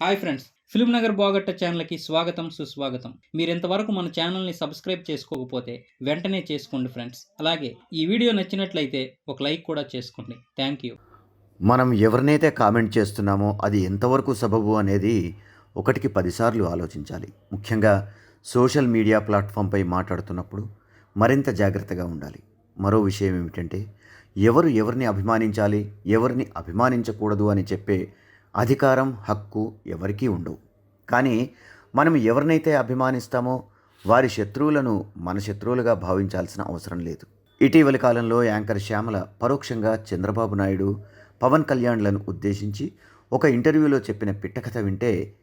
Hi friends film Nagar బాగట్ట ఛానల్కి స్వాగతం సుస్వాగతం. మీరు ఇంతవరకు మన ఛానల్ని సబ్స్క్రైబ్ చేసుకోకపోతే వెంటనే చేసుకోండి ఫ్రెండ్స్. అలాగే ఈ వీడియో నచ్చినట్లయితే ఒక లైక్ కూడా చేసుకోండి. Thank you. మనం ఎవరినైతే కామెంట్ చేస్తున్నామో అది ఎంతవరకు సబబు అనేది ఒకటికి పదిసార్లు ఆలోచించాలి. ముఖ్యంగా సోషల్ మీడియా ప్లాట్ఫామ్పై మాట్లాడుతున్నప్పుడు మరింత జాగ్రత్తగా ఉండాలి. మరో విషయం ఏమిటంటే ఎవరు ఎవరిని అభిమానించాలి ఎవరిని అభిమానించకూడదు అని చెప్పే అధికారం హక్కు ఎవరికీ ఉండవు. కానీ మనం ఎవరినైతే అభిమానిస్తామో వారి శత్రువులను మన శత్రువులుగా భావించాల్సిన అవసరం లేదు. ఇటీవలి కాలంలో యాంకర్ శ్యామల పరోక్షంగా చంద్రబాబు నాయుడు పవన్ కళ్యాణ్లను ఉద్దేశించి ఒక ఇంటర్వ్యూలో చెప్పిన పిట్టకథ వింటే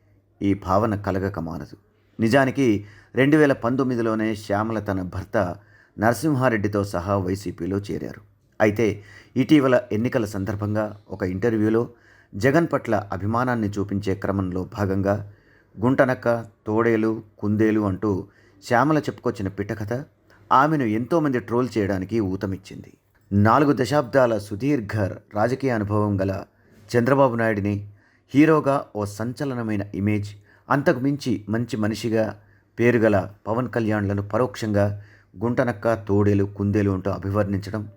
ఈ భావన కలగక మానదు. నిజానికి రెండు వేల పంతొమ్మిదిలోనే శ్యామల తన భర్త నరసింహారెడ్డితో సహా వైసీపీలో చేరారు. అయితే ఇటీవల ఎన్నికల సందర్భంగా ఒక ఇంటర్వ్యూలో జగన్ పట్ల అభిమానాన్ని చూపించే క్రమంలో భాగంగా గుంటనక్క తోడేలు కుందేలు అంటూ శ్యామల చెప్పుకొచ్చిన పిట్టకథ ఆమెను ఎంతోమంది ట్రోల్ చేయడానికి ఊతమిచ్చింది. నాలుగు దశాబ్దాల సుదీర్ఘ రాజకీయ అనుభవం గల చంద్రబాబు నాయుడిని హీరోగా ఓ సంచలనమైన ఇమేజ్ అంతకు మించి మంచి మనిషిగా పేరుగల పవన్ కళ్యాణ్లను పరోక్షంగా గుంటనక్క తోడేలు కుందేలు అంటూ అభివర్ణించడం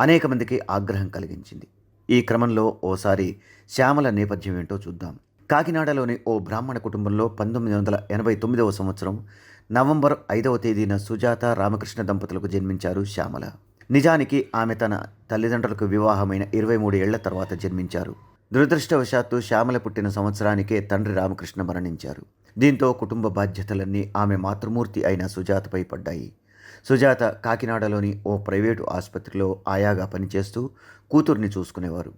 అనేక మందికి ఆగ్రహం కలిగించింది. ఈ క్రమంలో ఓసారి శ్యామల నేపథ్యం ఏంటో చూద్దాం. కాకినాడలోని ఓ బ్రాహ్మణ కుటుంబంలో పంతొమ్మిది వందల ఎనభై తొమ్మిదవ సంవత్సరం నవంబర్ ఐదవ తేదీన సుజాత రామకృష్ణ దంపతులకు జన్మించారు శ్యామల. నిజానికి ఆమె తన తల్లిదండ్రులకు వివాహమైన ఇరవై మూడు ఏళ్ళ తర్వాత జన్మించారు. దురదృష్టవశాత్తు శ్యామల పుట్టిన సంవత్సరానికే తండ్రి రామకృష్ణ మరణించారు. దీంతో కుటుంబ బాధ్యతలన్నీ ఆమె మాతృమూర్తి అయిన సుజాతపై పడ్డాయి. సుజాత కాకినాడలోని ఓ ప్రైవేటు ఆసుపత్రిలో ఆయాగా పనిచేస్తూ కూతుర్ని చూసుకునేవారు.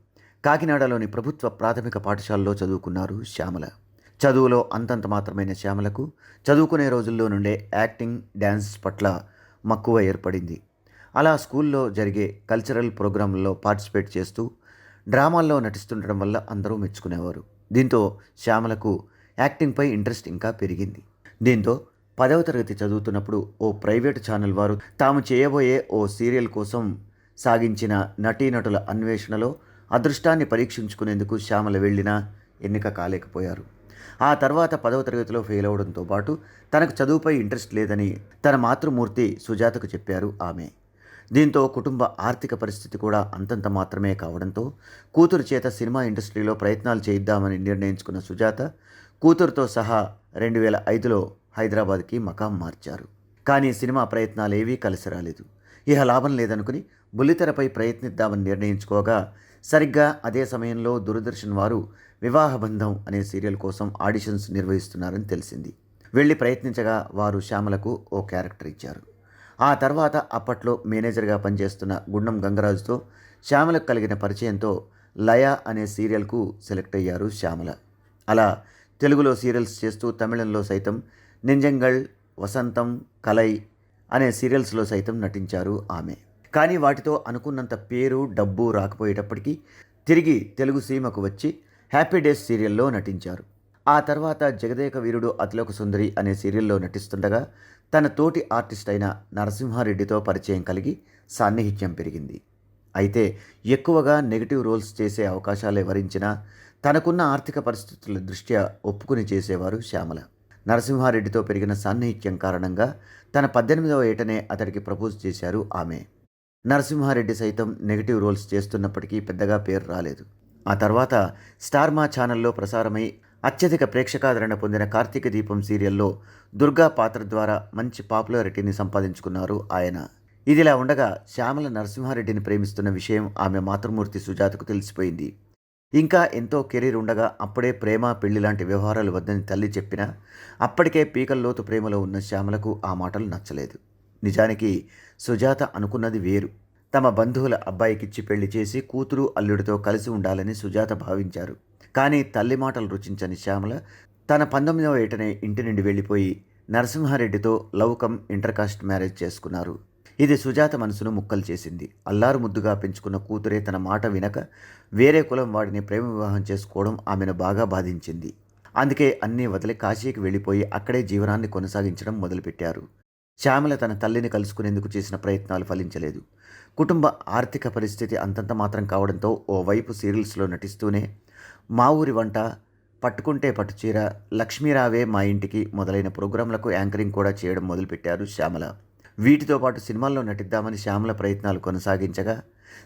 కాకినాడలోని ప్రభుత్వ ప్రాథమిక పాఠశాలలో చదువుకున్నారు శ్యామల. చదువులో అంతంత మాత్రమైన శ్యామలకు చదువుకునే రోజుల్లో నుండే యాక్టింగ్ డ్యాన్స్ పట్ల మక్కువ ఏర్పడింది. అలా స్కూల్లో జరిగే కల్చరల్ ప్రోగ్రాంలలో పార్టిసిపేట్ చేస్తూ డ్రామాల్లో నటిస్తుండడం వల్ల అందరూ మెచ్చుకునేవారు. దీంతో శ్యామలకు యాక్టింగ్పై ఇంట్రెస్ట్ ఇంకా పెరిగింది. దీంతో పదవ తరగతి చదువుతున్నప్పుడు ఓ ప్రైవేటు ఛానల్ వారు తాము చేయబోయే ఓ సీరియల్ కోసం సాగించిన నటీనటుల అన్వేషణలో అదృష్టాన్ని పరీక్షించుకునేందుకు శ్యామల వెళ్ళినా ఎన్నిక కాలేకపోయారు. ఆ తర్వాత పదవ తరగతిలో ఫెయిల్ అవడంతో పాటు తనకు చదువుపై ఇంట్రెస్ట్ లేదని తన మాతృమూర్తి సుజాతకు చెప్పారు ఆమె. దీంతో కుటుంబ ఆర్థిక పరిస్థితి కూడా అంతంత మాత్రమే కావడంతో కూతురు చేత సినిమా ఇండస్ట్రీలో ప్రయత్నాలు చేయిద్దామని నిర్ణయించుకున్న సుజాత కూతురుతో సహా రెండు వేల ఐదులో హైదరాబాద్కి మకాం మార్చారు. కానీ సినిమా ప్రయత్నాలేవీ కలిసి రాలేదు. ఇహ లాభం లేదనుకుని బుల్లితెరపై ప్రయత్నిద్దామని నిర్ణయించుకోగా సరిగ్గా అదే సమయంలో దూరదర్శన్ వారు వివాహబంధం అనే సీరియల్ కోసం ఆడిషన్స్ నిర్వహిస్తున్నారని తెలిసింది. వెళ్ళి ప్రయత్నించగా వారు శ్యామలకు ఓ క్యారెక్టర్ ఇచ్చారు. ఆ తర్వాత అప్పట్లో మేనేజర్గా పనిచేస్తున్న గుండం గంగరాజుతో శ్యామలకు కలిగిన పరిచయంతో లయ అనే సీరియల్కు సెలెక్ట్ అయ్యారు శ్యామల. అలా తెలుగులో సీరియల్స్ చేస్తూ తమిళంలో సైతం నింజంగల్ వసంతం కలై అనే సీరియల్స్లో సైతం నటించారు ఆమె. కానీ వాటితో అనుకున్నంత పేరు డబ్బు రాకపోయేటప్పటికీ తిరిగి తెలుగు సీమకు వచ్చి హ్యాపీ డేస్ సీరియల్లో నటించారు. ఆ తర్వాత జగదేక వీరుడు అతిలోక సుందరి అనే సీరియల్లో నటిస్తుండగా తన తోటి ఆర్టిస్ట్ అయిన నరసింహారెడ్డితో పరిచయం కలిగి సాన్నిహిత్యం పెరిగింది. అయితే ఎక్కువగా నెగిటివ్ రోల్స్ చేసే అవకాశాలే వరించినా తనకున్న ఆర్థిక పరిస్థితుల దృష్ట్యా ఒప్పుకుని చేసేవారు శ్యామల. నరసింహారెడ్డితో పెరిగిన సాన్నిహిత్యం కారణంగా తన పద్దెనిమిదవ ఏటనే అతడికి ప్రపోజ్ చేశారు ఆమె. నరసింహారెడ్డి సైతం నెగిటివ్ రోల్స్ చేస్తున్నప్పటికీ పెద్దగా పేరు రాలేదు. ఆ తర్వాత స్టార్ మా ఛానల్లో ప్రసారమై అత్యధిక ప్రేక్షకాదరణ పొందిన కార్తీక దీపం సీరియల్లో దుర్గా పాత్ర ద్వారా మంచి పాపులారిటీని సంపాదించుకున్నారు ఆయన. ఇదిలా ఉండగా శ్యామల నరసింహారెడ్డిని ప్రేమిస్తున్న విషయం ఆమె మాతృమూర్తి సుజాతకు తెలిసిపోయింది. ఇంకా ఎంతో కెరీర్ ఉండగా అప్పుడే ప్రేమ పెళ్ళి లాంటి వ్యవహారాలు వద్దని తల్లి చెప్పినా అప్పటికే పీకల్లోతు ప్రేమలో ఉన్న శ్యామలకు ఆ మాటలు నచ్చలేదు. నిజానికి సుజాత అనుకున్నది వేరు. తమ బంధువుల అబ్బాయికిచ్చి పెళ్ళి చేసి కూతురు అల్లుడితో కలిసి ఉండాలని సుజాత భావించారు. కానీ తల్లి మాటలు రుచించని శ్యామల తన పంతొమ్మిదవ ఏటనే ఇంటి నుండి వెళ్ళిపోయి నరసింహారెడ్డితో లవ్ కమ్ ఇంటర్కాస్ట్ మ్యారేజ్ చేసుకున్నారు. ఇది సుజాత మనసును ముక్కలు చేసింది. అల్లారు ముద్దుగా పెంచుకున్న కూతురే తన మాట వినక వేరే కులం వాడిని ప్రేమ వివాహం చేసుకోవడం ఆమెను బాగా బాధించింది. అందుకే అన్నీ వదిలి కాశీకి వెళ్ళిపోయి అక్కడే జీవనాన్ని కొనసాగించడం మొదలుపెట్టారు. శ్యామల తన తల్లిని కలుసుకునేందుకు చేసిన ప్రయత్నాలు ఫలించలేదు. కుటుంబ ఆర్థిక పరిస్థితి అంతంత మాత్రం కావడంతో ఓవైపు సీరియల్స్లో నటిస్తూనే మా ఊరి వంట పట్టుకుంటే పట్టుచీర లక్ష్మీరావే మా ఇంటికి మొదలైన ప్రోగ్రాంలకు యాంకరింగ్ కూడా చేయడం మొదలుపెట్టారు శ్యామల. వీటితో పాటు సినిమాల్లో నటిద్దామని శ్యామల ప్రయత్నాలు కొనసాగించగా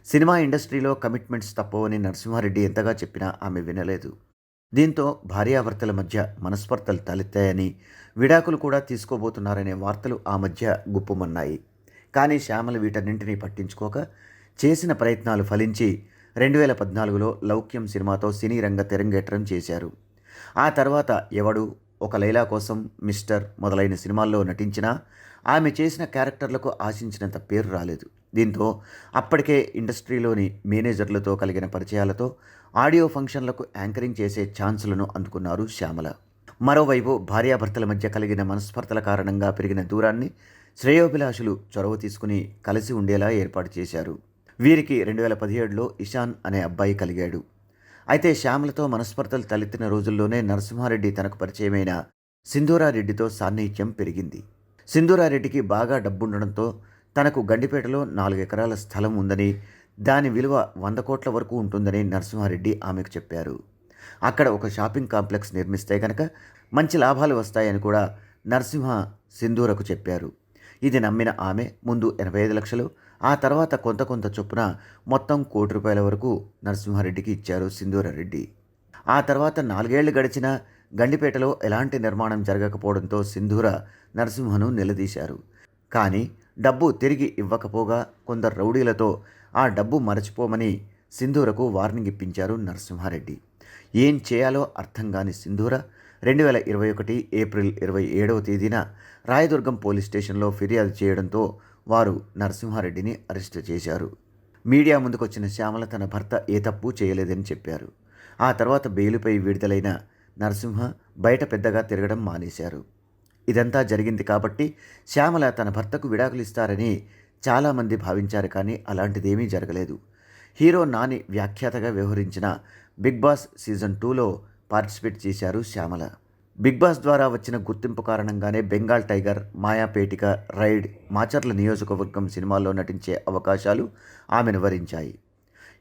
సినిమా ఇండస్ట్రీలో కమిట్మెంట్స్ తప్పవని నరసింహారెడ్డి ఎంతగా చెప్పినా ఆమె వినలేదు. దీంతో భార్యాభర్తల మధ్య మనస్పర్ధలు తలెత్తాయని విడాకులు కూడా తీసుకోబోతున్నారనే వార్తలు ఆ మధ్య గుప్పుమన్నాయి. కానీ శ్యామల వీటన్నింటినీ పట్టించుకోక చేసిన ప్రయత్నాలు ఫలించి రెండు వేల పద్నాలుగులో లౌక్యం సినిమాతో సినీ రంగ తెరంగేట్రం చేశారు. ఆ తర్వాత ఎవడు ఒక లైలా కోసం మిస్టర్ మొదలైన సినిమాల్లో నటించినా ఆమె చేసిన క్యారెక్టర్లకు ఆశించినంత పేరు రాలేదు. దీంతో అప్పటికే ఇండస్ట్రీలోని మేనేజర్లతో కలిగిన పరిచయాలతో ఆడియో ఫంక్షన్లకు యాంకరింగ్ చేసే ఛాన్సులను అందుకున్నారు శ్యామల. మరోవైపు భార్యాభర్తల మధ్య కలిగిన మనస్పర్ధల కారణంగా పెరిగిన దూరాన్ని శ్రేయోభిలాషులు చొరవ తీసుకుని కలిసి ఉండేలా ఏర్పాటు చేశారు. వీరికి రెండు వేల పదిహేడులో ఇషాన్ అనే అబ్బాయి కలిగాడు. అయితే శ్యామలతో మనస్పర్ధలు తలెత్తిన రోజుల్లోనే నరసింహారెడ్డి తనకు పరిచయమైన సింధూరారెడ్డితో సాన్నిహిత్యం పెరిగింది. సింధూరారెడ్డికి బాగా డబ్బుండడంతో తనకు గండిపేటలో నాలుగు ఎకరాల స్థలం ఉందని దాని విలువ వంద కోట్ల వరకు ఉంటుందని నరసింహారెడ్డి ఆమెకు చెప్పారు. అక్కడ ఒక షాపింగ్ కాంప్లెక్స్ నిర్మిస్తే కనుక మంచి లాభాలు వస్తాయని కూడా నరసింహ సింధూరకు చెప్పారు. ఇది నమ్మిన ఆమె ముందు ఎనభై ఐదు లక్షలు ఆ తర్వాత కొంత కొంత చొప్పున మొత్తం కోటి రూపాయల వరకు నరసింహారెడ్డికి ఇచ్చారు సింధూరారెడ్డి. ఆ తర్వాత నాలుగేళ్ళు గడిచిన గండిపేటలో ఎలాంటి నిర్మాణం జరగకపోవడంతో సింధూర నరసింహను నిలదీశారు. కానీ డబ్బు తిరిగి ఇవ్వకపోగా కొందరు రౌడీలతో ఆ డబ్బు మరచిపోమని సింధూరకు వార్నింగ్ ఇప్పించారు నరసింహారెడ్డి. ఏం చేయాలో అర్థం కాని సింధూర రెండు వేల ఇరవై ఒకటి ఏప్రిల్ ఇరవై ఏడవ తేదీన రాయదుర్గం పోలీస్ స్టేషన్లో ఫిర్యాదు చేయడంతో వారు నరసింహారెడ్డిని అరెస్ట్ చేశారు. మీడియా ముందుకొచ్చిన శ్యామల తన భర్త ఏ తప్పు చేయలేదని చెప్పారు. ఆ తర్వాత బెయిలుపై విడుదలైన నరసింహ బయట పెద్దగా తిరగడం మానేశారు. ఇదంతా జరిగింది కాబట్టి శ్యామల తన భర్తకు విడాకులు ఇస్తారని చాలామంది భావించారు కానీ అలాంటిదేమీ జరగలేదు. హీరో నాని వ్యాఖ్యాతగా వ్యవహరించిన బిగ్ బాస్ సీజన్ టూలో పార్టిసిపేట్ చేశారు శ్యామల. బిగ్ బాస్ ద్వారా వచ్చిన గుర్తింపు కారణంగానే బెంగాల్ టైగర్ మాయాపేటిక రైడ్ మాచర్ల నియోజకవర్గం సినిమాల్లో నటించే అవకాశాలు ఆమెను వరించాయి.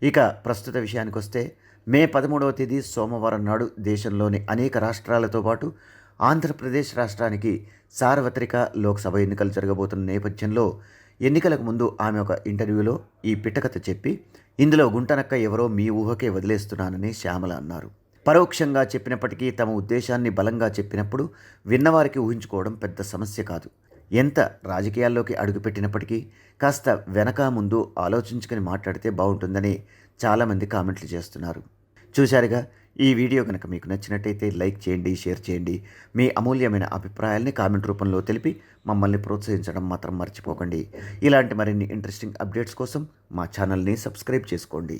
ఇక ప్రస్తుత విషయానికొస్తే మే పదమూడవ తేదీ సోమవారం నాడు దేశంలోని అనేక రాష్ట్రాలతో పాటు ఆంధ్రప్రదేశ్ రాష్ట్రానికి సార్వత్రిక లోక్సభ ఎన్నికలు జరగబోతున్న నేపథ్యంలో ఎన్నికలకు ముందు ఆమె ఒక ఇంటర్వ్యూలో ఈ పిట్టకథ చెప్పి ఇందులో గుంటనక్క ఎవరో మీ ఊహకే వదిలేస్తున్నానని శ్యామల అన్నారు. పరోక్షంగా చెప్పినప్పటికీ తమ ఉద్దేశాన్ని బలంగా చెప్పినప్పుడు విన్నవారికి ఊహించుకోవడం పెద్ద సమస్య కాదు. ఎంత రాజకీయాల్లోకి అడుగుపెట్టినప్పటికీ కాస్త వెనక ముందు ఆలోచించుకొని మాట్లాడితే బాగుంటుందని చాలామంది కామెంట్లు చేస్తున్నారు. చూశారుగా ఈ వీడియో కనుక మీకు నచ్చినట్టయితే లైక్ చేయండి షేర్ చేయండి. మీ అమూల్యమైన అభిప్రాయాల్ని కామెంట్ రూపంలో తెలిపి మమ్మల్ని ప్రోత్సహించడం మాత్రం మర్చిపోకండి. ఇలాంటి మరిన్ని ఇంట్రెస్టింగ్ అప్డేట్స్ కోసం మా ఛానల్ని సబ్స్క్రైబ్ చేసుకోండి.